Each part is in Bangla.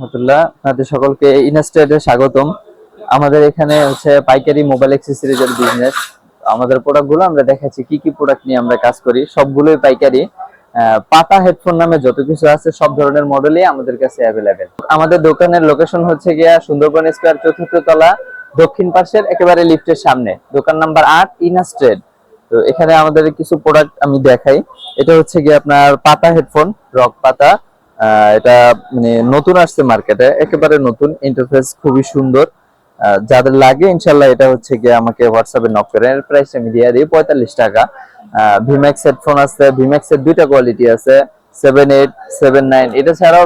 রহমতুল্লাহ। সকলকে ইনস্টেটে স্বাগতম। আমাদের এখানে হচ্ছে পাইকারি মোবাইল অ্যাক্সেসরিজের বিজনেস আমাদের প্রোডাক্টগুলো আমরা দেখাচ্ছি, কি কি প্রোডাক্ট নিয়ে আমরা কাজ করি। সবগুলোই পাইকারি। পাতা হেডফোন নামে যত কিছু আছে, সব ধরনের মডেলই আমাদের কাছে অ্যাভেলেবেল আমাদের দোকানের লোকেশন হচ্ছে গিয়া সুন্দরবন স্কোয়ার চতুর্থ তলা, দক্ষিণ পাশের, একেবারে লিফটের সামনে। দোকান নাম্বার আট ইনাস্ট্রেড তো এখানে আমাদের কিছু প্রোডাক্ট আমি দেখাই। এটা হচ্ছে গিয়ে আপনার পাতা হেডফোন রক পাতা। এটা মানে নতুন আসছে মার্কেটে একেবারে নতুন ইন্টারফেস খুবই সুন্দর। যাদের লাগে ইনশাল্লাহ এটা হচ্ছে গিয়ে আমাকে হোয়াটসঅ্যাপে নক করে। এর প্রাইস আমি দিয়ে দিই পঁয়তাল্লিশ টাকা। ভিম্যাক্স হেডফোন আছে ভিম্যাক্স এর দুইটা কোয়ালিটি আছে সেভেন এইট সেভেন নাইন এটা ছাড়াও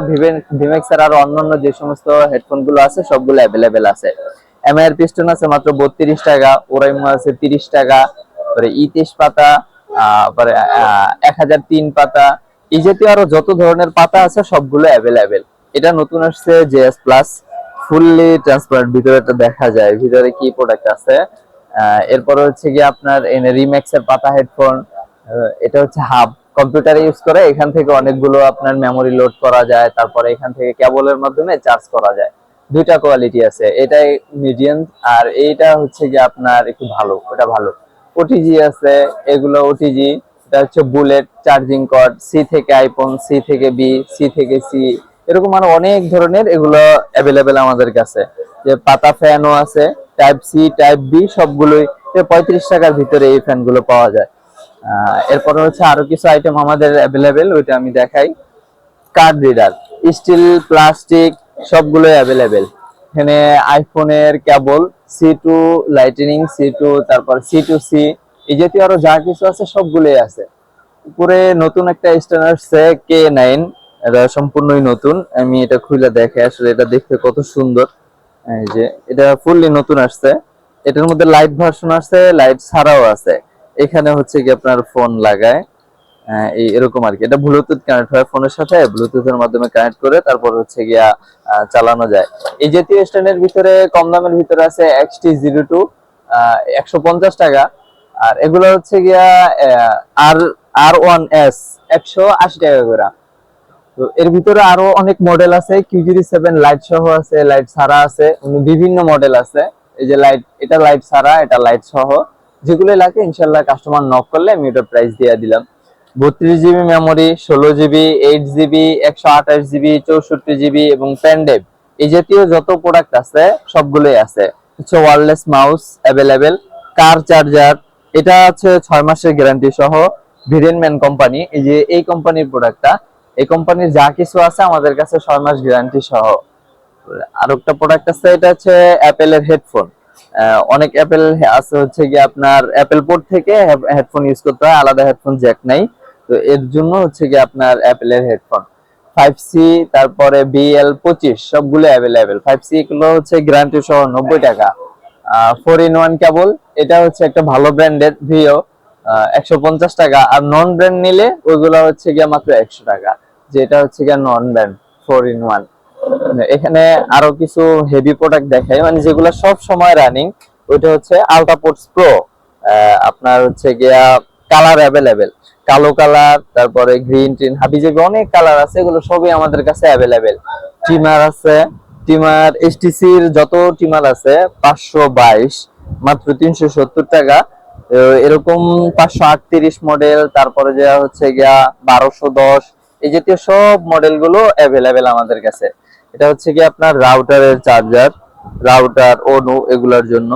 ভিম্যাক্স এর আরও অন্যান্য যে সমস্ত হেডফোনগুলো আছে সবগুলো অ্যাভেলেবেল আছে। এমআই এর পিস্টন আছে মাত্র বত্রিশ টাকা ওরাইমো আছে তিরিশ টাকা পরে ইতিশ পাতা আহ, পরে এক হাজার তিন পাতা এই জাতীয় আরও যত ধরনের পাতা আছে, সবগুলো অ্যাভেলেবেল এটা নতুন আসছে জেএস প্লাস ফুললি ট্রান্সপারেন্ট ভিতরে এটা দেখা যায়, ভিতরে কি প্রোডাক্ট আছে? এরপরে হচ্ছে কি আপনার এনে রিম্যাক্স এর পাতা হেডফোন এটা হচ্ছে হাব কম্পিউটারে ইউজ করে এখান থেকে অনেকগুলো আপনার মেমোরি লোড করা যায়, তারপরে এখান থেকে কেবলের মাধ্যমে চার্জ করা যায়। দুইটা কোয়ালিটি আছে, এটাই মিডিয়াম আর এইটা হচ্ছে কি আপনার একটু ভালো, ওটা ভালো। ওটিজি আছে, এগুলো ওটিজি এটা হচ্ছে বুলেট, চার্জিং কর্ড সি থেকে আইফোন সি থেকে বি সি থেকে সি এরকম আরও অনেক ধরনের এগুলো অ্যাভেলেবেল আমাদের কাছে। যে পাতা ফ্যানও আছে টাইপ সি টাইপ বি সবগুলোই পঁয়ত্রিশ টাকার ভিতরে এই ফ্যানগুলো পাওয়া যায়। এরপরে হচ্ছে আরও কিছু আইটেম আমাদের অ্যাভেলেবেল ওইটা আমি দেখাই। কার্ড রিডার স্টিল প্লাস্টিক সবগুলো অ্যাভেলেবেল এখানে আইফোনের cable C to lightning C to তারপর সি টু সি এই জাতীয় আরও যা কিছু আছে সবগুলোই আছে। উপরে নতুন একটা স্ট্যান্ড আসছে কে নাইন এটা সম্পূর্ণই নতুন। আমি এটা খুলে দেখে আসলে এটা দেখতে কত সুন্দর। এই যে এটা ফুললি নতুন আসছে। এটার মধ্যে লাইট ভার্সন আছে লাইট ছাড়াও আছে। এখানে হচ্ছে কি আপনার ফোন লাগায়। আহ, এই এরকম আর কি। এটা ব্লুটুথ কানেক্ট হয় ফোনের সাথে। ব্লুটুথের মাধ্যমে কানেক্ট করে তারপর হচ্ছে গিয়া চালানো যায়। এই জাতীয় স্ট্যান্ডের ভিতরে কম দামের ভিতরে আছে এক্সটি জিরো টু একশো পঞ্চাশ টাকা। আর এগুলো হচ্ছে গিয়া আর আর ওয়ান এস একশো আশি টাকা করে। এর ভিতরে আরও অনেক মডেল আছে কিউজিরি সেভেন লাইট সহ আছে লাইট ছাড়া আছে বিভিন্ন মডেল আছে। এই যে লাইট এটা লাইট ছাড়া এটা লাইট সহ। যেগুলো লাগে ইনশাল্লাহ কাস্টমার নক করলে আমি ওটার প্রাইস দিয়ে দিলাম। বত্রিশ জিবি মেমোরি ষোলো জিবি এইট জিবি একশো আঠাশ জিবি চৌষট্টি জিবি এবং প্যান্ডেভ এই জাতীয় যত প্রোডাক্ট আছে, সবগুলোই আছে। হচ্ছে wireless mouse available car charger এটা আছে ছয় মাসের গ্যারান্টি সহ ভিডেনম্যান কোম্পানি। এই যে এই কোম্পানির প্রোডাক্টটা এই কোম্পানির যা কিছু আছে আমাদের কাছে ছয় মাস গ্যারান্টি সহ। আর একটা প্রোডাক্ট আছে, এটা হচ্ছে অ্যাপেলের হেডফোন। অনেক অ্যাপেল আছে হচ্ছে কি আপনার অ্যাপেল পোর্ট থেকে হেডফোন ইউজ করতে হয়, আলাদা হেডফোন জ্যাক নাই। তো এর জন্য হচ্ছে কি আপনার অ্যাপেলের হেডফোন। ফাইভ সি তারপরে বিএল পঁচিশ, সবগুলো অ্যাভেলেবেল ফাইভ সি এগুলো হচ্ছে গ্যারান্টি সহ নব্বই টাকা। ফোর ইন ওয়ান কেবল, এটা হচ্ছে একটা ভালো ব্র্যান্ডের ভিও একশো পঞ্চাশ টাকা। আর নন ব্র্যান্ড নিলে ওইগুলো হচ্ছে গিয়ে মাত্র একশো টাকা, যেটা হচ্ছে গিয়ে non brand four in one এখানে আরও কিছু হেভি প্রোডাক্ট দেখাই মানে যেগুলো সব সময় রানিং ওইটা হচ্ছে আলট্রাপোর্টস প্রো আপনার হচ্ছে গিয়া কালার অ্যাভেলেবেল কালো কালার তারপরে গ্রিন টিন হাবিজাবি অনেক কালার আছে, এগুলো সবই আমাদের কাছে অ্যাভেলেবেল টিমার আছে টিমার এসটিসির যত টিমার আছে, পাঁচশো বাইশ, মাত্র তিনশো সত্তর টাকা। এরকম পাঁচশো আটত্রিশ মডেল তারপরে যে হচ্ছে গিয়া বারোশো দশ, এই জাতীয় সব মডেলগুলো অ্যাভেলেবেল আমাদের কাছে। এটা হচ্ছে কি আপনার রাউটারের চার্জার রাউটার অনু এগুলোর জন্য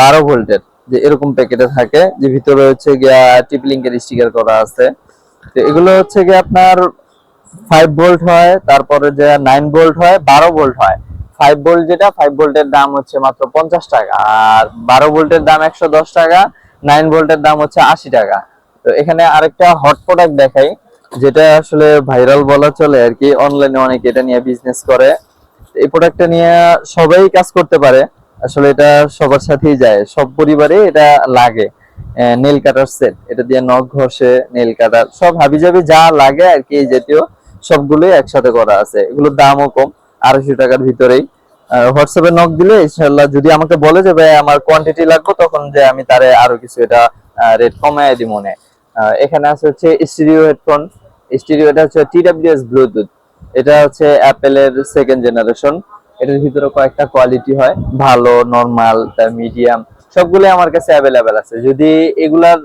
বারো ভোল্টের। যে এরকম প্যাকেটে থাকে, যে ভিতরে হচ্ছে গিয়া টিপলিংকের স্টিকার করা আছে। তো এগুলো হচ্ছে গিয়ে আপনার ফাইভ ভোল্ট হয়, তারপরে যে নাইন ভোল্ট হয়, বারো ভোল্ট হয়। ফাইভ ভোল্ট যেটা ফাইভ ভোল্টের দাম হচ্ছে মাত্র পঞ্চাশ টাকা। আর বারো ভোল্টের দাম একশো দশ টাকা নাইন ভোল্টের দাম হচ্ছে আশি টাকা। তো এখানে আরেকটা হট প্রোডাক্ট দেখাই, যেটা আসলে ভাইরাল বলা চলে আর কি অনলাইনে অনেকে এটা নিয়ে বিজনেস করে। এই প্রোডাক্টটা নিয়ে সবাই কাজ করতে পারে, আসলে এটা সবার সাথেই যায়, সব পরিবারে এটা লাগে। নেল কাটার সেট এটা দিয়ে নখ ঘষে নেল কাটার সব হাবিজাবি যা লাগে আর কি এই জাতীয়। সবগুলোই একসাথে করা আছে। এগুলোর দামও কম, আড়াইশো টাকার ভিতরেই। হোয়াটসঅ্যাপে নক দিলে ইনশাল্লাহ যদি আমাকে বলে যে, ভাই, আমার কোয়ান্টিটি লাগবে, তখন যে আমি তারে আরও কিছু এটা রেট কমায় দিই মনে। এখানে আছে হচ্ছে স্টিরিও হেডফোন স্টিরিও এটা হচ্ছে টিডাব্লিউএস ব্লুটুথ এটা হচ্ছে অ্যাপেলের সেকেন্ড জেনারেশন এটার ভিতরে কয়েকটা কোয়ালিটি হয়। ভালো নর্মাল মিডিয়াম সবগুলো আমার কাছে অ্যাভেলেবেল আছে। যদি এগুলার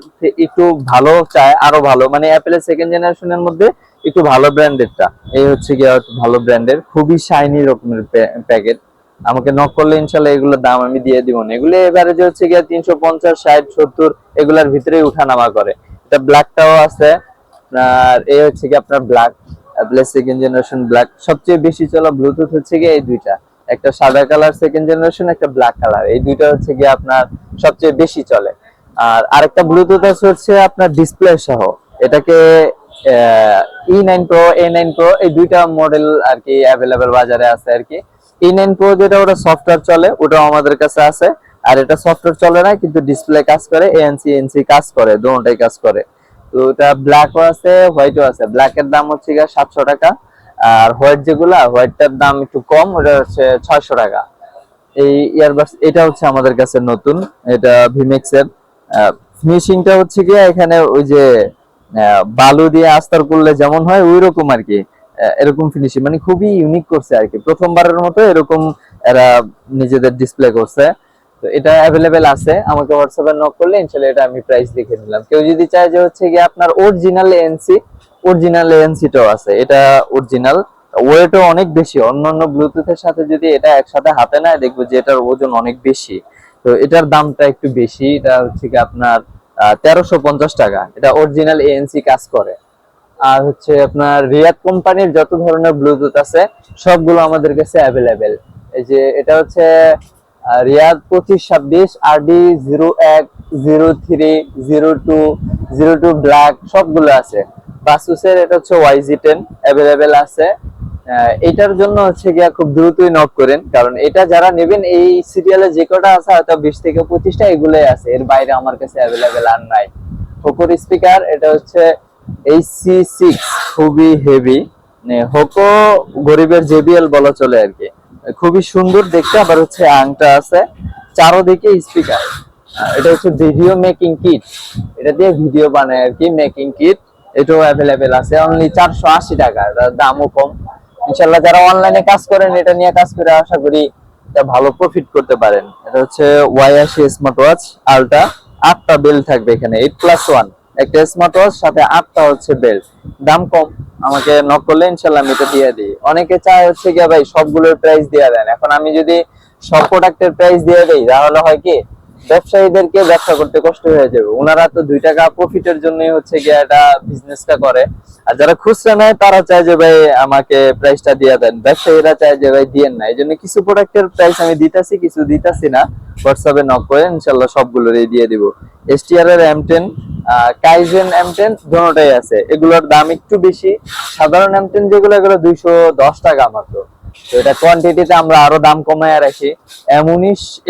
একটু ভালো চায়, আরও ভালো মানে অ্যাপেলের সেকেন্ড জেনারেশনের মধ্যে একটু ভালো ব্র্যান্ডেরটা এই হচ্ছে গিয়ে ভালো ব্র্যান্ডের খুবই শাইনি রকমের প্যাকেট আমাকে নক করলে ইনশাল্লাহ এগুলোর দাম আমি দিয়ে দিব না। এগুলো এবারে যে হচ্ছে গিয়ে তিনশো পঞ্চাশ, ষাট, সত্তর, এগুলার ভিতরেই উঠানামা করে। এটা ব্ল্যাকটাও আছে, আর এই হচ্ছে কি আপনার ব্ল্যাক সেকেন্ড জেনারেশন ব্ল্যাক সবচেয়ে বেশি চলা ব্লুটুথ হচ্ছে গিয়ে এই দুইটা। একটা সাদা কালার সেকেন্ড জেনারেশন একটা ব্ল্যাক কালার। এই দুইটা হচ্ছে গিয়ে আপনার সবচেয়ে বেশি চলে। আর আরেকটা ব্লুটুথ আছে হচ্ছে আপনার ডিসপ্লে সহ। এটাকে E nine pro A nine pro এই দুইটা মডেল আর কি অ্যাভেলেবেল বাজারে আছে আর কি। ই নাইন প্রো যেটা, ওটা সফটওয়্যার চলে, ওটাও আমাদের কাছে আছে। আর এটা সফটওয়্যার চলে না, কিন্তু ডিসপ্লে কাজ করে এএনসি এনসি কাজ করে দুটোটাই কাজ করে। তো এটা ব্ল্যাকও আছে হোয়াইটও আছে। ব্ল্যাক এর দাম হচ্ছে গিয়ে সাতশো টাকা। আর হোয়াইট যেগুলা হোয়াইটটার দাম একটু কম, ওটা হচ্ছে ছয়শো টাকা। এই ইয়ারবাস এটা হচ্ছে আমাদের কাছে নতুন, এটা ভিমেক্স এর। ফিনিশিংটা হচ্ছে কি এখানে ওই যে বালু দিয়ে আস্তার করলে যেমন হয় ওই রকম আর কি। এরকম ফিনিশিং মানে খুবই ইউনিক করছে আর কি। প্রথমবারের মতো এরকম এরা নিজেদের ডিসপ্লে করছে। তো এটা অ্যাভেলেবেল আছে, আমাকে হোয়াটসঅ্যাপে নক করলে ইনশাআল্লাহ এটা আমি প্রাইস লিখে নিলাম। কেউ যদি চায় যে হচ্ছে কি আপনার অরিজিনাল এনসি অরিজিনাল এনসিটাও আছে। এটা অরিজিনাল ওয়েটও অনেক বেশি। অন্যান্য ব্লুটুথের সাথে যদি এটা একসাথে হাতে নেয়, দেখব যে এটার ওজন অনেক বেশি। তো এটার দামটা একটু বেশি। এটা হচ্ছে কি আপনার তেরোশো পঞ্চাশ টাকা। এটা অরিজিনাল এএনসি কাজ করে। আর হচ্ছে আপনার রিয়াদ কোম্পানির যত ধরনের ব্লুটুথ আছে, সবগুলো আমাদের কাছে অ্যাভেলেবেল এই যে এটা হচ্ছে রিয়াদ পঁচিশ ছাব্বিশ, আরডি জিরো এক, zero three, zero two zero two black, সবগুলো আছে। বাসুসের এটা হচ্ছে ওয়াইজি টেন অ্যাভেলেবেল আছে। এটার জন্য হচ্ছে গিয়া খুব দ্রুতই নক করেন। কারণ এটা যারা নেবেন, এই সিরিয়ালে যে কটা আছে, হয়তো বিশ থেকে পঁচিশটা এগুলোই আছে। এর বাইরে আমার কাছে অ্যাভেলেবেল আর নাই। হোকোর স্পিকার এটা হচ্ছে এইচসি সিক্স খুবই হেভি হোকো গরিবের জেবিএল বলা চলে আর কি। খুবই সুন্দর দেখতে, আবার হচ্ছে আংটা আছে। চারোদিকে স্পিকার এটা হচ্ছে ভিডিও মেকিং কিট এটা দিয়ে ভিডিও বানায় আর কি মেকিং কিট এটাও অ্যাভেলেবেল আছে অনলি চারশো আশি টাকা দামও কম। ইনশাল্লাহ যারা অনলাইনে কাজ করেন, এটা নিয়ে কাজ করে আশা করি ভালো প্রফিট করতে পারেন। এটা হচ্ছে ওয়াই আশি স্মার্ট ওয়াচ আলটা আটটা বেল থাকবে এখানে এইট প্লাস ওয়ান একটা স্মার্ট ওয়াচ সাথে আটটা হচ্ছে বেল দাম কম, আমাকে নক করলে ইনশাল্লাহ আমি এটা দিয়ে দিই। অনেকে চায় হচ্ছে গিয়ে ভাই সবগুলোর প্রাইস দিয়ে দেন। এখন আমি যদি সব প্রোডাক্টের প্রাইস দিয়ে দেই, তাহলে হয় কি ব্যবসায়ীদেরকে ব্যবসা করতে কষ্ট হয়ে যাবে। ওনারা তো দুই টাকা প্রফিটের জন্যই হচ্ছে গিয়ে এটা বিজনেসটা করে। আর যারা খুচরা নেয়, তারা চায় যে ভাই আমাকে প্রাইসটা দিয়ে দেন। ব্যবসায়ীরা চায় যে ভাই দিয়েন না। এই জন্য কিছু প্রোডাক্টের প্রাইস আমি দিতাছি, কিছু দিতাছি না। হোয়াটসঅ্যাপে নক করে ইনশাল্লাহ সবগুলোরই দিয়ে দিব। এসটিআর এর M ten kaizen M ten দোনোটাই আছে। এগুলোর দাম একটু বেশি। সাধারণ এম টেন যেগুলো, এগুলো দুইশো দশ টাকা মাত্র। এটা কোয়ান্টিটিতে আমরা আরও দাম কমায় রাখি। এম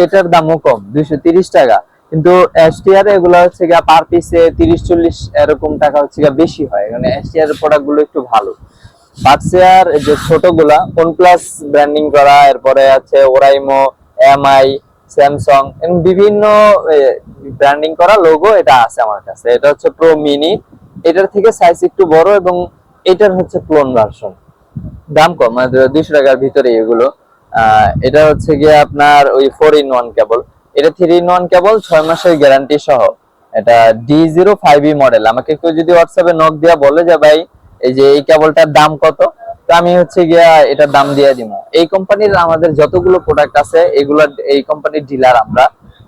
এটার দামও কম, দুইশো তিরিশ টাকা। কিন্তু এসটিআর এগুলো হচ্ছে গিয়ে পার পিসে তিরিশ চল্লিশ এরকম টাকা হচ্ছে গিয়ে বেশি হয় মানে এসটিআর প্রোডাক্টগুলো একটু ভালো। বাক্সিয়ার যে ছোটগুলা ওয়ানপ্লাস ব্র্যান্ডিং করা, এরপরে আছে ওরাইমো এমআই স্যামসাং এবং বিভিন্ন ব্র্যান্ডিং করা লোগো এটা আছে আমার কাছে। এটা হচ্ছে প্রো মিনি এটার থেকে সাইজ একটু বড় এবং এটার হচ্ছে ক্লোন ভার্সন দাম কম মানে দুইশো টাকার ভিতরে এগুলো। এটা হচ্ছে গিয়ে আপনার ওই ফোর ইন ওয়ান কেবল এটা থ্রি ইন ওয়ান কেবল ছয় মাসের গ্যারান্টি সহ। এটা D zero five E model আমাকে কেউ যদি হোয়াটসঅ্যাপে নক দিয়া বলে যে, ভাই, এই যে এই কেবলটার দাম কত? তো আমি হচ্ছে গিয়া এটার দাম দিয়ে দিব এই কোম্পানির আমাদের যতগুলো প্রোডাক্ট আছে, এগুলো, এই কোম্পানির ডিলার আমরা।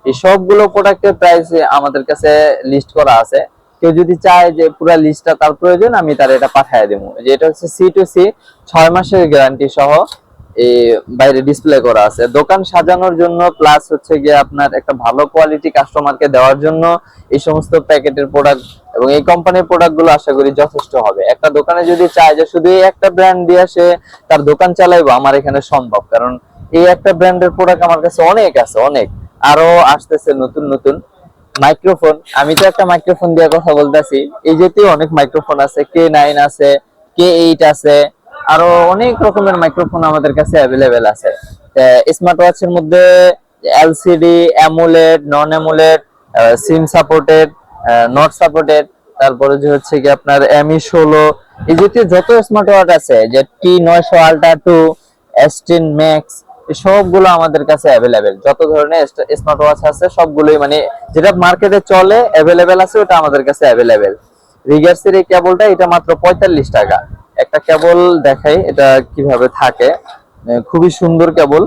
এই সবগুলো প্রোডাক্টের প্রাইস আমাদের কাছে লিস্ট করা আছে। কেউ যদি চায় যে পুরো লিস্টটা তার প্রয়োজন, আমি তার এটা পাঠিয়ে দেবো। যে এটা হচ্ছে সি টু সি ছয় মাসের গ্যারান্টি সহ এই বাইরে ডিসপ্লে করা আছে। দোকান সাজানোর জন্য প্লাস হচ্ছে গিয়ে আপনার একটা ভালো কোয়ালিটি কাস্টমারকে দেওয়ার জন্য এই সমস্ত প্যাকেটের প্রোডাক্ট এবং এই কোম্পানির প্রোডাক্টগুলো আশা করি যথেষ্ট হবে। একটা দোকানে যদি চায় যে শুধু এই একটা ব্র্যান্ড দিয়ে সে তার দোকান চালাইবো, আমার এখানে সম্ভব। কারণ এই একটা ব্র্যান্ডের প্রোডাক্ট আমার কাছে অনেক আছে, অনেক। আরও আসতেছে নতুন নতুন। মাইক্রোফোন, আমি তো একটা মাইক্রোফোন দিয়ে কথা বলতেছি। এই জাতীয় অনেক মাইক্রোফোন আছে, কে নাইন আছে, কে এইট আছে, আরও অনেক রকমের মাইক্রোফোন আমাদের কাছে অ্যাভেলেবেল আছে। স্মার্ট ওয়াচের মধ্যে LCD AMOLED non AMOLED SIM supported not supported তারপরে যে হচ্ছে কি আপনার এমই ষোলো, এই জাতীয় যত স্মার্ট ওয়াচ আছে, যে টি নয়শো ultra two S ten max সবগুলো আমাদের কাছে অ্যাভেলেবেল যত ধরনের স্মার্ট ওয়াচ আছে, সবগুলোই মানে যেটা মার্কেটে চলে অ্যাভেলেবেল আছে, ওটা আমাদের কাছে অ্যাভেলেবেল রিগার্সের এই কেবলটা এটা মাত্র পঁয়তাল্লিশ টাকা। একটা কেবল দেখাই, এটা কীভাবে থাকে। খুবই সুন্দর কেবল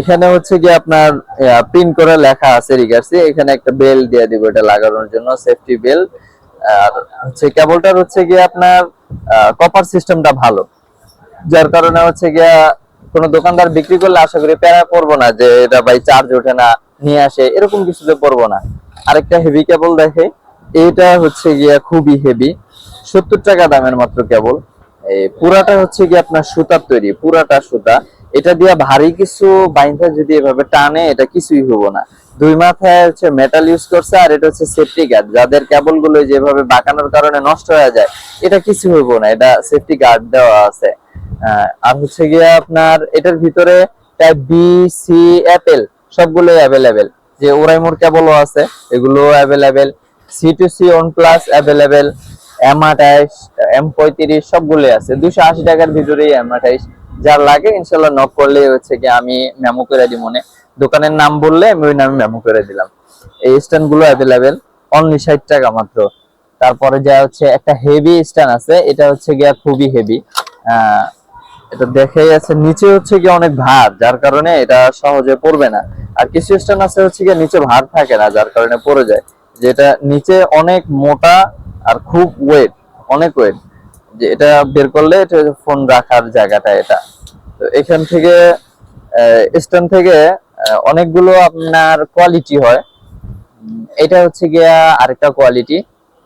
এখানে হচ্ছে কি আপনার প্রিন্ট করে লেখা আছে রিগার্সে এখানে একটা বেল দিয়ে দিব, এটা লাগানোর জন্য সেফটি বেল আর হচ্ছে কেবলটার হচ্ছে কি আপনার কপার সিস্টেমটা ভালো। যার কারণে হচ্ছে গিয়া কোনো দোকানদার বিক্রি করলে আশা করি প্যারা করব না যে এটা ভাই চার্জ ওঠে না, নিয়ে আসে, এরকম কিছুতে করব না। আরেকটা হেভি কেবল দেখে, এটা হচ্ছে গিয়া খুবই হেভি সত্তর টাকা দামের মাত্র কেবল পুরাটা হচ্ছে গিয়ে আপনার সুতার তৈরি, পুরাটা সুতা। এটা দিয়ে ভারী কিছু বাইন্ধা যদি এভাবে টানে, এটা কিছুই হব না। দুই মাথায় হচ্ছে মেটাল ইউজ করছে আর এটা হচ্ছে সেফটি গার্ড যাদের কেবলগুলো যেভাবে বাঁকানোর কারণে নষ্ট হয়ে যায়, এটা কিছু হইবো না। এটা সেফটি গার্ড দেওয়া আছে। আর হচ্ছে গিয়ে আপনার এটার ভিতরে টাইপ বি সি অ্যাপেল সবগুলো অ্যাভেলেবেল যে ওরাইমোর কেবলও আছে এগুলো available C to C one plus available M আঠাইশ এম পঁয়ত্রিশ সবগুলোই আছে। দুশো আশি টাকার ভিতরেই এম আঠাইশ যার লাগে, ইনশাল্লাহ নক করলে হচ্ছে কি আমি মেমো করে দিই মনে। দোকানের নাম বললে আমি ওই নামে মেমো করে দিলাম। এই স্ট্যান্ডগুলো অ্যাভেলেবেল অনলি ষাট টাকা মাত্র। তারপরে যা হচ্ছে একটা হেভি স্ট্যান্ড আছে, এটা হচ্ছে গিয়া খুবই হেভি এটা দেখেই আছে, নিচে হচ্ছে কি অনেক ভার, যার কারণে এটা সহজে পড়বে না। আর কিছু স্ট্যান্ড আছে হচ্ছে কি নিচে ভার থাকে না, যার কারণে পড়ে যায়। যেটা নিচে অনেক মোটা আর খুব ওয়েট অনেক ওয়েট যে এটা বের করলে এটা ফোন রাখার জায়গাটা এটা। তো এখান থেকে স্ট্যান্ড থেকে অনেকগুলো আপনার কোয়ালিটি হয়। এটা হচ্ছে গিয়া আরেকটা কোয়ালিটি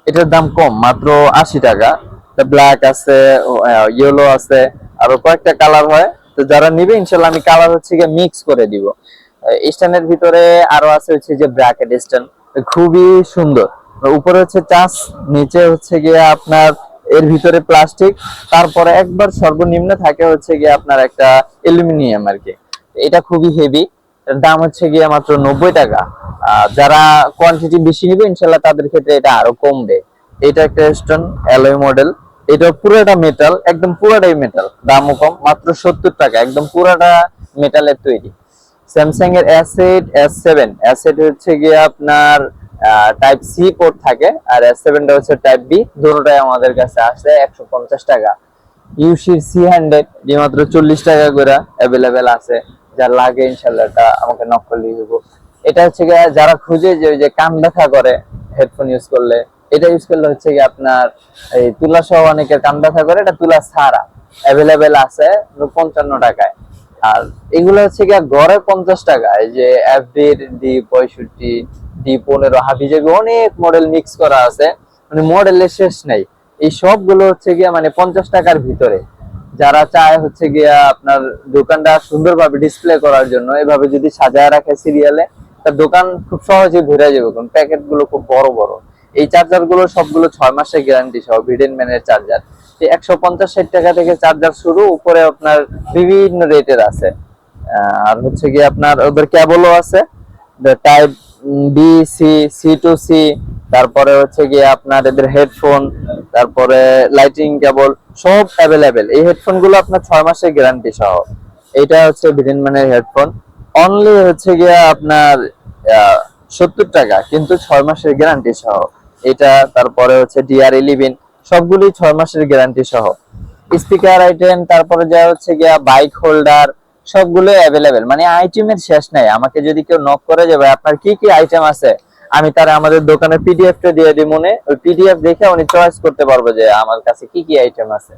এটার দাম কম, মাত্র আশি টাকা। ব্ল্যাক আছে ইয়েলো আছে, আরও কয়েকটা কালার হয়। তো যারা নিবে, ইনশাল্লাহ আমি কালার হচ্ছে গিয়ে মিক্স করে দিব। স্ট্যান্ডের ভিতরে আরও আছে হচ্ছে যে ব্র্যাকেট স্ট্যান্ড খুবই সুন্দর। উপরে হচ্ছে চাষ নিচে হচ্ছে গিয়ে আপনার এর ভিতরে প্লাস্টিক তারপরে একবার সর্বনিম্ন থাকে হচ্ছে গিয়ে আপনার একটা অ্যালুমিনিয়াম আর কি। এটা খুবই হেভি দাম হচ্ছে গিয়ে মাত্র নব্বই টাকা। যারা কোয়ান্টিটি বেশি নেবে ইনশাল্লাহ তাদের ক্ষেত্রে এটা আরও কমবে। এটা একটা স্টোন অ্যালয় মডেল এটা পুরোটা মেটাল একদম পুরোটাই মেটাল দামও কম, মাত্র সত্তর টাকা, একদম পুরোটা মেটালের তৈরি। স্যামসাং এর অ্যাসেট এস সেভেন অ্যাসেট হচ্ছে গিয়ে আপনার টাইপ সি পোর্ট থাকে আর এস সেভেনটা হচ্ছে টাইপ বি দুটোটাই আমাদের কাছে আসে একশো পঞ্চাশ টাকা। ইউসির সি হান্ড্রেড যে মাত্র চল্লিশ টাকা করে অ্যাভেলেবেল আছে। যার লাগে ইনশাল্লাহ এটা আমাকে নক করলেই হইব এটা হচ্ছে গিয়ে যারা খুঁজে যে যে কান ব্যথা করে হেডফোন ইউজ করলে, এটা ইউজ করলে হচ্ছে কি আপনার এই তুলা সহ অনেকের কান ব্যথা করে, এটা তুলা ছাড়া অ্যাভেলেবেল আছে পঞ্চান্ন টাকায়। আর এগুলো হচ্ছে গিয়ে গড়ে পঞ্চাশ টাকা। এই যে এফডির ডি পঁয়ষট্টি ডি পনেরো হাফিজে অনেক মডেল মিক্স করা আছে। মানে মডেলের শেষ নাই। এই সবগুলো হচ্ছে গিয়ে মানে পঞ্চাশ টাকার ভিতরে। যারা চায় হচ্ছে গিয়া আপনার দোকানটা সুন্দরভাবে ডিসপ্লে করার জন্য, এভাবে যদি সাজায় রাখে সিরিয়ালে তার দোকান খুব সহজে ভরে যাবে। কারণ প্যাকেটগুলো খুব বড় বড়। এই চার্জারগুলো সবগুলো ছয় মাসের গ্যারান্টি সহ ভিডেন ম্যানের চার্জার একশো পঞ্চাশ ষাট টাকা থেকে চার্জার শুরু, উপরে আপনার বিভিন্ন রেটের আছে। আর হচ্ছে কি আপনার ওদের কেবলও আছে। Type B C C to C তারপরে হচ্ছে গিয়ে আপনার এদের হেডফোন তারপরে লাইটিং কেবল সব অ্যাভেলেবেল এই হেডফোনগুলো আপনার ছয় মাসের গ্যারান্টি সহ। এটা হচ্ছে ভিডেন ম্যানের হেডফোন অনলি হচ্ছে গিয়ে আপনার সত্তর টাকা, কিন্তু ছয় মাসের গ্যারান্টি সহ। এটা তারপরে হচ্ছে ডিআর ইলেভেন সবগুলি ছয় মাসের গ্যারান্টি সহ। স্পিকার আইটেম তারপরে যা হচ্ছে গিয়া বাইক হোল্ডার সবগুলো অ্যাভেলেবেল মানে আইটেমের শেষ নাই। আমাকে যদি কেউ নক করে যে, ভাই, আপনার কি কি আইটেম আছে? আমি তার আমাদের দোকানে পিডিএফ টা দিয়ে দিই মনে। ওই পিডিএফ দেখে উনি চয়েস করতে পারব যে, আমার কাছে কি কি আইটেম আছে?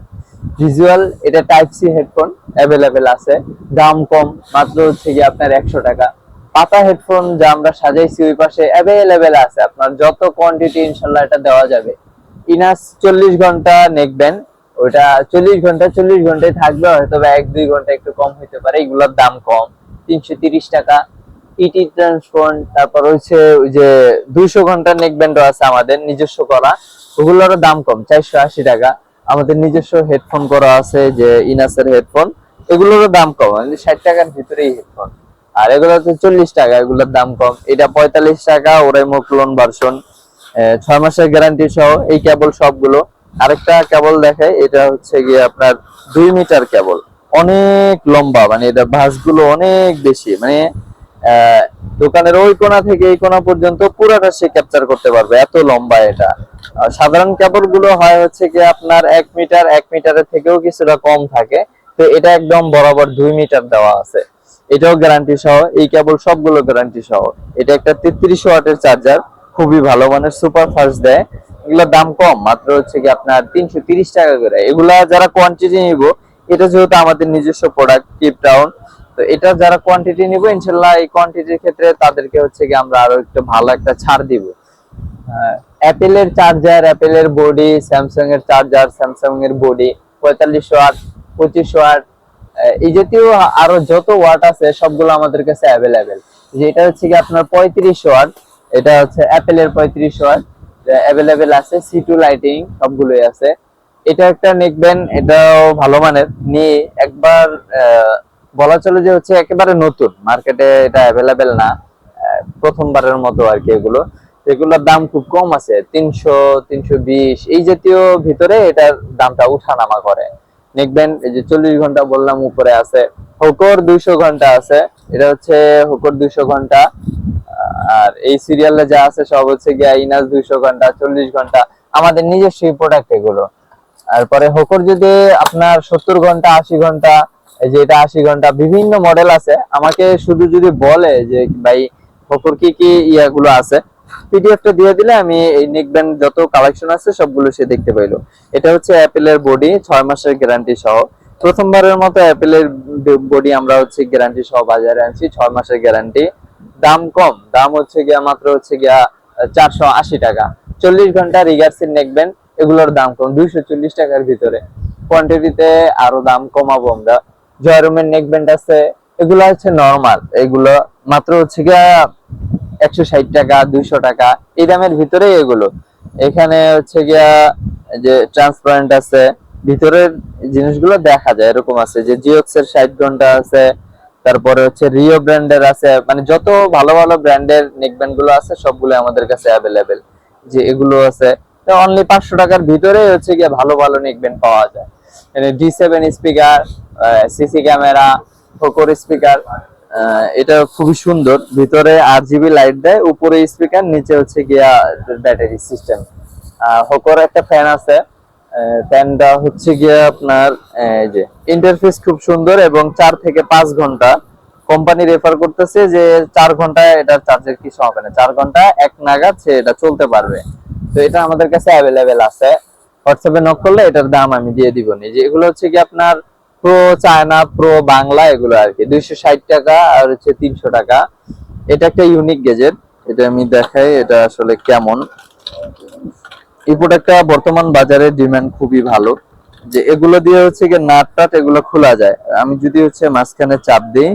ভিজুয়াল এটা টাইপ সি হেডফোন অ্যাভেলেবেল আছে। দাম কম, মাত্র হচ্ছে গিয়ে আপনার একশো টাকা। পাতা হেডফোন যা আমরা সাজাইছি ওই পাশে অ্যাভেলেবেল আছে। আপনার যত কোয়ান্টিটি ইনশাল্লাহ এটা দেওয়া যাবে। ইনাস চল্লিশ ঘণ্টা নেক ব্যান্ড ওইটা চল্লিশ ঘণ্টা, চল্লিশ ঘন্টায় থাকবে, হয়তো বা এক, দুই ঘণ্টা একটু কম হইতে পারে, এগুলোর দাম কম। তিনশো তিরিশ টাকা। ইটি ট্রান্সফোন তারপর হচ্ছে ওই যে দুইশো ঘণ্টার নেক ব্যান্ডও আছে আমাদের, নিজস্ব করা। ওগুলোরও দাম কম, চারশো আশি টাকা। আমাদের নিজস্ব হেডফোন করা আছে, যে ইনাসের হেডফোন এগুলোরও দাম কম মানে ষাট টাকার ভিতরেই হেডফোন আর এগুলো হচ্ছে চল্লিশ টাকা, এগুলোর দাম কম। এটা পঁয়তাল্লিশ টাকা, ওরাই ক্লোন ভার্সন ছয় মাসের গ্যারান্টি সহ এই কেবল সবগুলো। আরেকটা কেবল দেখাই এটা হচ্ছে গিয়ে আপনার দুই মিটার কেবল। অনেক লম্বা মানে এটা ভাঁজগুলো অনেক বেশি মানে দোকানের ওই কোণা থেকে এই কোণা পর্যন্ত পুরোটা সে ক্যাপচার করতে পারবে, এত লম্বা এটা। সাধারণ কেবলগুলো হয় হচ্ছে কি আপনার এক মিটার, এক মিটারের থেকেও কিছুটা কম থাকে। তো এটা একদম বরাবর দুই মিটার দেওয়া আছে। এটাও গ্যারান্টি সহ, এই কেবল সবগুলো গ্যারান্টি সহ। এটা একটা তেত্রিশ ওয়াটের চার্জার খুবই ভালো মানের সুপার ফাস্ট দেয়। এগুলোর দাম কম, মাত্র হচ্ছে কি আপনার তিনশো তিরিশ টাকা করে। এগুলা যারা কোয়ান্টিটি নিব, এটা যেহেতু আমাদের নিজস্ব প্রোডাক্ট কিপ ডাউন তো এটা যারা কোয়ান্টিটি নিব, ইনশাল্লাহ এই কোয়ান্টিটির ক্ষেত্রে তাদেরকে হচ্ছে কি আমরা আরও একটু ভালো একটা ছাড় দিব। অ্যাপেলের চার্জার অ্যাপেলের বডি স্যামসাং এর চার্জার স্যামসাং এর বডি পঁয়তাল্লিশ ওয়াট পঁচিশ ওয়াট এই জাতীয় আরও যত ওয়াট আছে, সবগুলো আমাদের কাছে অ্যাভেলেবেল যেটা হচ্ছে কি আপনার পঁয়ত্রিশ ওয়াট এটা হচ্ছে অ্যাপেলের পঁয়ত্রিশ ওয়াট অ্যাভেলেবেল আছে সি টু লাইটিং সবগুলোই আছে। এটা একটা নেক ব্যান্ড এটাও ভালো মানের। নিয়ে একবার বলা চলে যে হচ্ছে একেবারে নতুন। মার্কেটে এটা অ্যাভেলেবেল না প্রথমবারের মতো আর কি এগুলো। এগুলোর দাম খুব কম আছে, তিনশো তিনশো বিশ। এই জাতীয় ভিতরে এটার দামটা উঠানামা করে। দেখবেন, এই যে চল্লিশ ঘণ্টা বললাম, উপরে আছে। হোকর দুইশো ঘণ্টা আছে। এটা হচ্ছে হোকর দুইশো ঘণ্টা। আর এই সিরিয়ালে যা আছে, সব হচ্ছে গিয়া ইনাস দুইশো ঘণ্টা, চল্লিশ ঘণ্টা। আমাদের নিজস্ব প্রোডাক্ট এগুলো। তারপরে হোকর যদি আপনার সত্তর ঘণ্টা, আশি ঘণ্টা যে এটা আশি ঘণ্টা, বিভিন্ন মডেল আছে। আমাকে শুধু যদি বলে যে, ভাই, হোকর কি কি ইয়াগুলো আছে পিডিএফটা দিয়ে দিলে আমি এই যত কালেকশন আছে সবগুলো সে দেখতে পাইলো। এটা হচ্ছে অ্যাপেলের বডি ছয় মাসের গ্যারান্টি সহ। প্রথমবারের মতো অ্যাপেলের বডি আমরা হচ্ছে গ্যারান্টি সহ বাজারে আনছি, ছয় মাসের গ্যারান্টি দাম কম, দাম হচ্ছে গিয়া মাত্র হচ্ছে গিয়া চারশো আশি টাকা। চল্লিশ ঘণ্টা রিগার্সের নেকবেন এগুলোর দাম কম, দুইশো চল্লিশ টাকার ভিতরে। কোয়ান্টিটিতে আরও দাম কমাবো আমরা। জয়রুমের নেকব্যান্ড আছে, এগুলো হচ্ছে নর্মাল এগুলো মাত্র হচ্ছে গিয়া একশো ষাট টাকা, দুইশো টাকা, এই দামের ভিতরে এগুলো। এখানে হচ্ছে গিয়া যে ট্রান্সপারেন্ট আছে, ভিতরের জিনিসগুলো দেখা যায়, এরকম আছে। যে জিওক্স এর ষাট ঘণ্টা আছে, তারপরে হচ্ছে রিও ব্র্যান্ডের আছে মানে যত ভালো ভালো ব্র্যান্ডের নেকব্যান্ডগুলো আছে সবগুলো আমাদের কাছে অ্যাভেলেবেল যে এগুলো আছে অনলি পাঁচশো টাকার ভিতরে হচ্ছে গিয়ে ভালো ভালো নেকব্যান্ড পাওয়া যায়। D seven speaker CC camera ফোকর speaker এটা খুবই সুন্দর। ভিতরে আট জিবি লাইট দেয়, উপরে স্পিকার নিচে হচ্ছে গিয়া ব্যাটারি সিস্টেম হোকর একটা ফ্যান আছে। ফ্যানটা হচ্ছে গিয়ে আপনার যে ইন্টারফেস খুব সুন্দর এবং চার থেকে পাঁচ ঘণ্টা কোম্পানি রেফার করতেছে যে চার ঘন্টায় এটার চার্জের কিছু হবে না। চার ঘণ্টা, এক নাগাদ সে এটা চলতে পারবে। তো এটা আমাদের কাছে অ্যাভেলেবেল আছে। হোয়াটসঅ্যাপে নক করলে এটার দাম আমি দিয়ে দিব নি। যে এগুলো হচ্ছে কি আপনার প্রো চায়না প্রো বাংলা এগুলো আর কি দুইশো ষাট টাকা আর হচ্ছে তিনশো টাকা। এটা একটা ইউনিক গেজেট এটা আমি দেখাই, এটা আসলে কেমন। এই প্রোডাক্টটা বর্তমান বাজারে ডিমান্ড খুবই ভালো। যে এগুলো দিয়ে হচ্ছে কি নাট টাট এগুলো খোলা যায়। আমি যদি হচ্ছে মাঝখানে চাপ দিই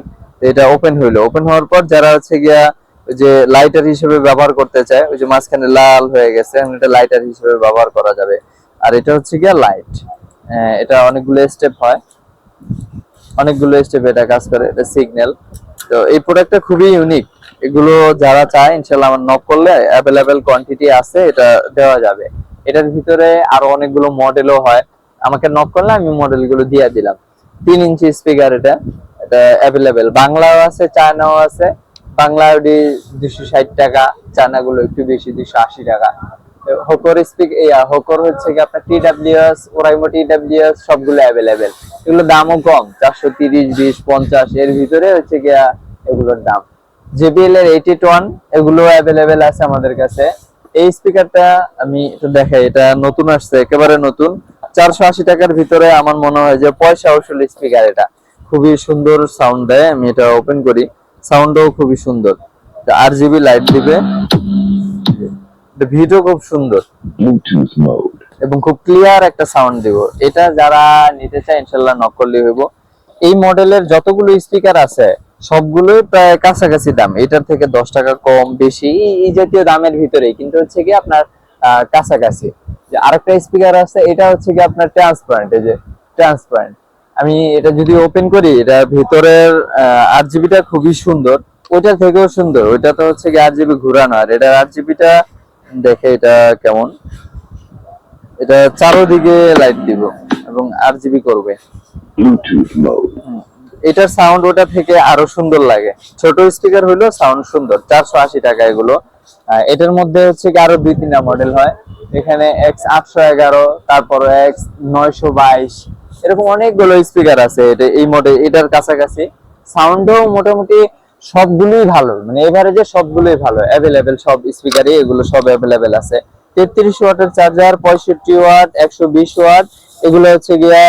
এটা ওপেন হইল। ওপেন হওয়ার পর যারা হচ্ছে গিয়া যে লাইটার হিসেবে ব্যবহার করতে চায়, ওই যে মাঝখানে লাল হয়ে গেছে এটা লাইটার হিসেবে ব্যবহার করা যাবে। আর এটা হচ্ছে গিয়া লাইট এটা অনেকগুলো স্টেপ হয়। অনেকগুলো স্টেপ এটা কাজ করে, এটা সিগন্যাল তো এই প্রোডাক্টটা খুবই ইউনিক এগুলো যারা চায়, ইনশাল্লাহ আমার নক করলে অ্যাভেলেবেল কোয়ান্টিটি আছে, এটা দেওয়া যাবে। এটার ভিতরে আরও অনেকগুলো মডেলও হয়। আমাকে নক করলে আমি মডেলগুলো দিয়ে দিলাম। তিন ইঞ্চি স্পিকার এটা এটা অ্যাভেলেবেল বাংলাও আছে, চায়নাও আছে। বাংলা দুশো ষাট টাকা, চায়নাগুলো একটু বেশি, দুশো আশি টাকা। হোকর স্পিক হোকর হচ্ছে কি আপনার টিডাব্লিউএস ওরাইমো টিডাব্লিউএস সবগুলো অ্যাভেলেবেল এগুলো দামও কম, চারশো তিরিশ, বিশ, পঞ্চাশ, এর ভিতরে হচ্ছে গিয়া এগুলোর দাম। জেবিএল এর এইটি ওয়ান এগুলো অ্যাভেলেবেল আছে আমাদের কাছে। এই স্পিকারটা আমি একটু দেখাই, এটা নতুন আসছে, একেবারে নতুন। চারশো আশি টাকার ভিতরে আমার মনে হয় যে পয়সা আসল স্পিকার এটা। খুবই সুন্দর সাউন্ড দেয়, আমি এটা ওপেন করি। সাউন্ডও খুবই সুন্দর। আর জিবি লাইট দিবে। ভিডিও খুব সুন্দর. এবং খুব ক্লিয়ার একটা সাউন্ড দিব। এটা যারা নিতে চায় ইনশাল্লাহ নক করলে হইব। এই মডেলের যতগুলো স্পিকার আছে সবগুলোই প্রায় কাছাকাছি দাম। এটার থেকে দশ টাকা কম বেশি এই- জাতীয় দামের ভিতরেই। কিন্তু হচ্ছে কি আপনার কাছাকাছি। যে আরেকটা স্পিকার আছে এটা হচ্ছে কি আপনার ট্রান্সপারেন্ট এই যে ট্রান্সপারেন্ট আমি এটা যদি ওপেন করি এটা ভিতরের আট জিবিটা খুবই সুন্দর। ওইটা থেকেও সুন্দর। ওইটা তো হচ্ছে কি আট জিবি ঘুরানো। আর এটা আট জিবিটা দেখে এটা কেমন? এটা চারোদিকে লাইট দিব এবং আর জিবি করবে এটার সাউন্ড ওটা থেকে আরও সুন্দর লাগে। ছোট স্পিকার হইলেও সাউন্ড সুন্দর। চারশো আশি টাকা এগুলো। এটার মধ্যে হচ্ছে কি আরও দুই তিনটা মডেল হয়। এখানে এক্স আটশো এগারো তারপর এক্স নয়শো বাইশ। এরকম অনেকগুলো স্পিকার আছে। এটা এই মডেল এটার কাছাকাছি। সাউন্ডও মোটামুটি সবগুলোই ভালো। মানে এভারেজে সবগুলোই ভালো। অ্যাভেলেবেল সব স্পিকারই এগুলো সব অ্যাভেলেবেল আছে। তেত্রিশ ওয়াটের চার্জার পঁয়ষট্টি ওয়াট, একশো বিশ ওয়াট। এগুলো হচ্ছে গিয়া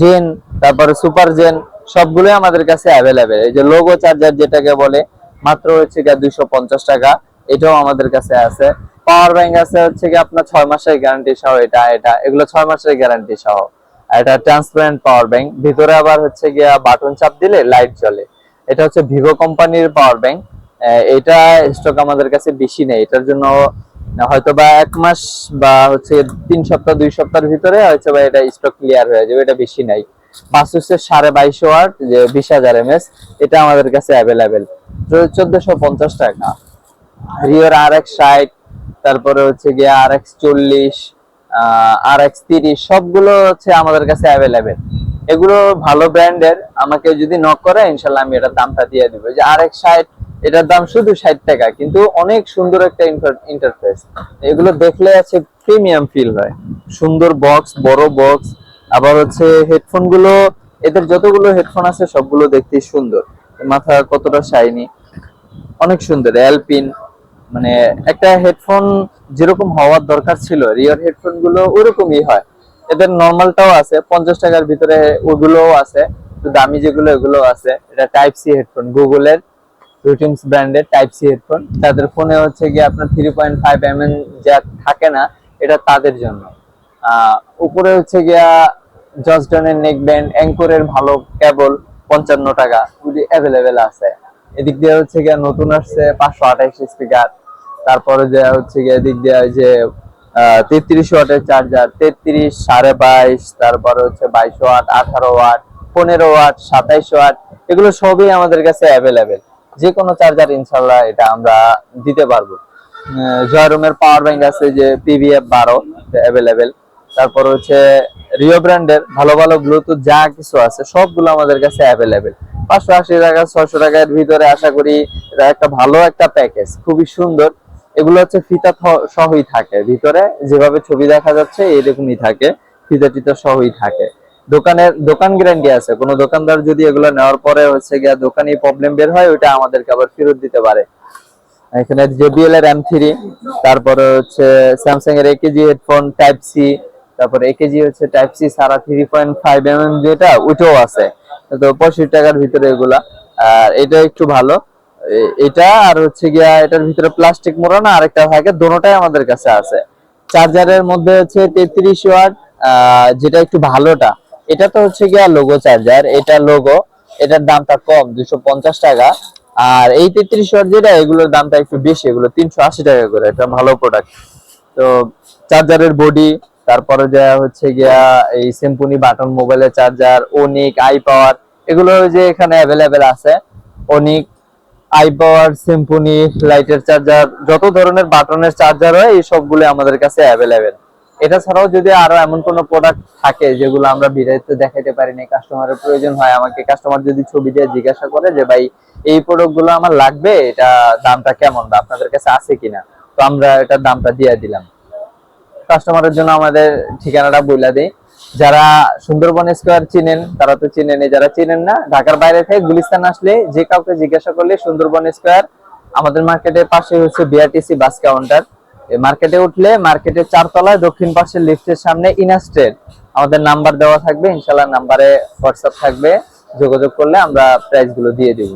জেন তারপরে সুপার জেন সবগুলো আমাদের কাছে অ্যাভেলেবেল এই যে লোগো চার্জার যেটাকে বলে, মাত্র হচ্ছে গিয়া দুইশো পঞ্চাশ টাকা। এটাও আমাদের কাছে আছে। পাওয়ার ব্যাংক আছে হচ্ছে কি আপনার ছয় মাসের গ্যারান্টি সহ এটা এটা। এগুলো ছয় মাসের গ্যারান্টি সহ। এটা ট্রান্সপারেন্ট পাওয়ার ব্যাংক ভিতরে আবার হচ্ছে গিয়া বাটন চাপ দিলে লাইট জ্বলে। এটা হচ্ছে ভিভো কোম্পানির পাওয়ার ব্যাংক এটা স্টক আমাদের কাছে বেশি নেই। এটার জন্য হয়তো বা এক মাস বা হচ্ছে তিন সপ্তাহ, দুই সপ্তাহের ভিতরে হয়তো বা এটা স্টক ক্লিয়ার হয়ে যাবে। এটা বেশি নাই। হচ্ছে সাড়ে বাইশ ওয়াট, যে বিশ হাজার এমএস এটা আমাদের কাছে অ্যাভেলেবেল চোদ্দশো পঞ্চাশ টাকা। রিওর আর এক্স ষাট, তারপরে হচ্ছে গিয়ে আর এক্স চল্লিশ আর এক্স তিরিশ, সবগুলো হচ্ছে আমাদের কাছে অ্যাভেলেবেল এগুলো ভালো ব্র্যান্ডের, আমাকে যদি নক করে, ইনশাল্লাহ আমি এটার দামটা দিয়ে দিব। যে আর ষাট, এটার দাম শুধু ষাট টাকা, কিন্তু অনেক সুন্দর একটা ইন্টারফেস এগুলো দেখলে আছে প্রিমিয়াম ফিল হয়। সুন্দর বক্স বড় বক্স আবার হচ্ছে হেডফোনগুলো এদের যতগুলো হেডফোন আছে, সবগুলো দেখতে সুন্দর। মাথা কতটা শাইনি অনেক সুন্দর অ্যালপিন মানে একটা হেডফোন যেরকম হওয়ার দরকার ছিল রিয়ার হেডফোনগুলো ওরকমই হয়। এদের নর্মালটাও আছে, পঞ্চাশ টাকার ভিতরে ওগুলোও আছে দামি যেগুলো, এগুলো আছে। এটা টাইপ সি হেডফোন গুগলের রুটিনস ব্র্যান্ডের টাইপ সি হেডফোন তাদের ফোনে হচ্ছে গিয়ে আপনার three point five M N যা থাকে না, এটা তাদের জন্য। উপরে হচ্ছে গিয়া জর্জডনের নেক ব্যান্ড অ্যাঙ্করের ভালো কেবল পঞ্চান্ন টাকা ওগুলি অ্যাভেলেবেল আছে। এদিক দিয়ে হচ্ছে গিয়া নতুন আসছে পাঁচশো আঠাইশ স্পিকার তারপরে যে হচ্ছে গিয়ে এদিক দিয়ে যে তেত্রিশ ওয়াটের চার্জার তেত্রিশ সাড়ে বাইশ, তারপরে হচ্ছে বাইশ ওয়াট, আঠারো ওয়াট, পনেরো ওয়াট, সাতাইশ ওয়াট, এগুলো সবই আমাদের কাছে অ্যাভেলেবেল যে কোনো চার্জার ইনশাল্লাহ এটা আমরা দিতে পারব। জয়রুমের পাওয়ার ব্যাংক আছে যে পিভিএফ বারো অ্যাভেলেবেল তারপর হচ্ছে রিও ব্র্যান্ডের ভালো ভালো ব্লুটুথ যা কিছু আছে, সবগুলো আমাদের কাছে অ্যাভেলেবেল পাঁচশো আশি টাকা, ছয়শো টাকার ভিতরে আশা করি এটা একটা ভালো একটা প্যাকেজ খুবই সুন্দর। এগুলো হচ্ছে ফিতা সহই থাকে। ভিতরে যেভাবে ছবি দেখা যাচ্ছে, এরকমই থাকে। ফিতা টিতা সহই থাকে। দোকানের, দোকান গ্যারান্টি আছে। কোনো দোকানদার যদি এগুলো নেওয়ার পরে হচ্ছে গিয়া দোকানে প্রবলেম বের হয় ওটা আমাদেরকে আবার ফেরত দিতে পারে। এখানে জেবিএল এর এম থ্রি তারপরে হচ্ছে স্যামসাং এর একেজি হেডফোন টাইপ সি তারপরে একেজি হচ্ছে টাইপ সি সারা three point five M M যেটা, ওইটাও আছে। তো পঁয়ষট্টি টাকার ভিতরে এগুলা। আর এটা একটু ভালো। এটা আর হচ্ছে গিয়া এটার ভিতরে প্লাস্টিক মোড়ানো আর একটা থাকে দোনোটাই আমাদের কাছে আছে। চার্জারের মধ্যে হচ্ছে তেত্রিশ ওয়াট যেটা একটু ভালোটা। এটা তো হচ্ছে গিয়া লোগো চার্জার এটা লোগো এটার দামটা কম দুশো পঞ্চাশ টাকা। আর এই তেত্রিশ ওয়াট যেটা, এগুলোর দামটা একটু বেশি, এগুলো তিনশো আশি টাকা করে, এটা ভালো প্রোডাক্ট তো চার্জারের বডি তারপরে যা হচ্ছে গিয়া এই সিম্পনি বাটন মোবাইলের চার্জার ওনিক আই পাওয়ার এগুলো যে এখানে অ্যাভেলেবেল আছে অনিক আই পাওয়ার লাইটের চার্জার, যত ধরনের বাটনের চার্জার হয়, এই সবগুলো আমাদের কাছে অ্যাভেলেবেল এটা ছাড়াও যদি আরও এমন কোন প্রোডাক্ট থাকে, যেগুলো আমরা ভিডিওতে দেখাইতে পারি না কাস্টমারের প্রয়োজন হয়, আমাকে কাস্টমার যদি ছবি দিয়ে জিজ্ঞাসা করে যে, ভাই, এই প্রোডাক্টগুলো আমার লাগবে? এটা দামটা কেমন বা আপনাদের কাছে আছে কিনা? তো আমরা এটার দামটা দিয়ে দিলাম। কাস্টমারের জন্য আমাদের ঠিকানাটা বইলা দেই। যারা সুন্দরবন স্কোয়ার চিনেন, তারা তো চিনেন যারা চিনেন না, ঢাকার বাইরে থেকে গুলিস্তান আসলে যে কাউকে জিজ্ঞাসা করলে সুন্দরবন স্কোয়ার, আমাদের মার্কেটের পাশে হচ্ছে বিআরটিসি বাস কাউন্টার মার্কেটে উঠলে মার্কেটের চারতলায় দক্ষিণ পাশের লিফটের সামনে ইনাস্টেড আমাদের নাম্বার দেওয়া থাকবে ইনশাল্লাহ নাম্বারে হোয়াটসঅ্যাপ থাকবে। যোগাযোগ করলে আমরা প্রাইসগুলো দিয়ে দিব।